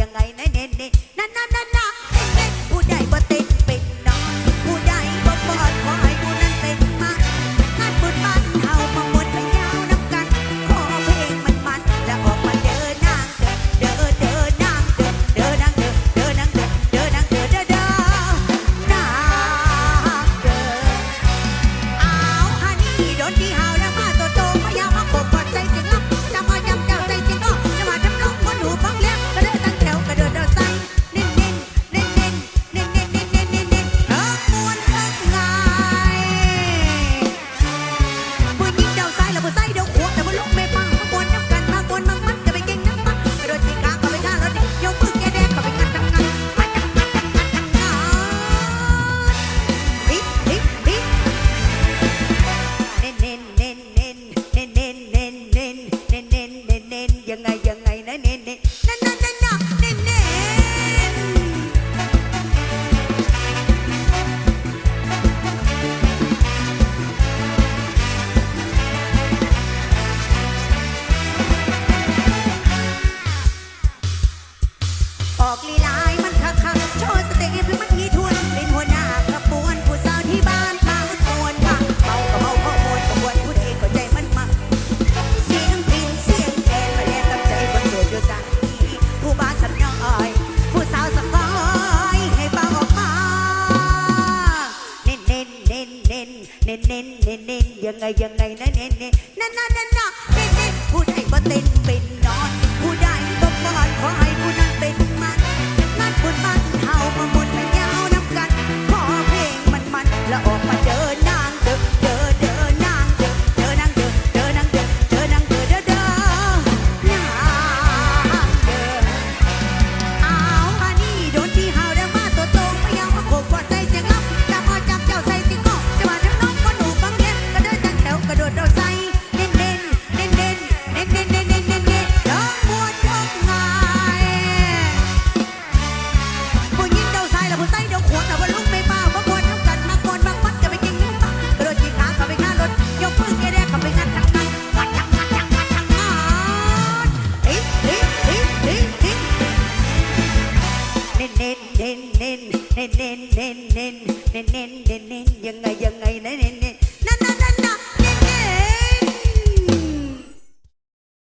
ยังไงแน ออกลีลา ยังไงยังไงนะเน่เน่นะนะนะนะเน่เน่ผู้ใดบ่เต้นเป็นนอนผู้ใด nên nên nên nên nên nên dừng ngay dừng ngay nên nên.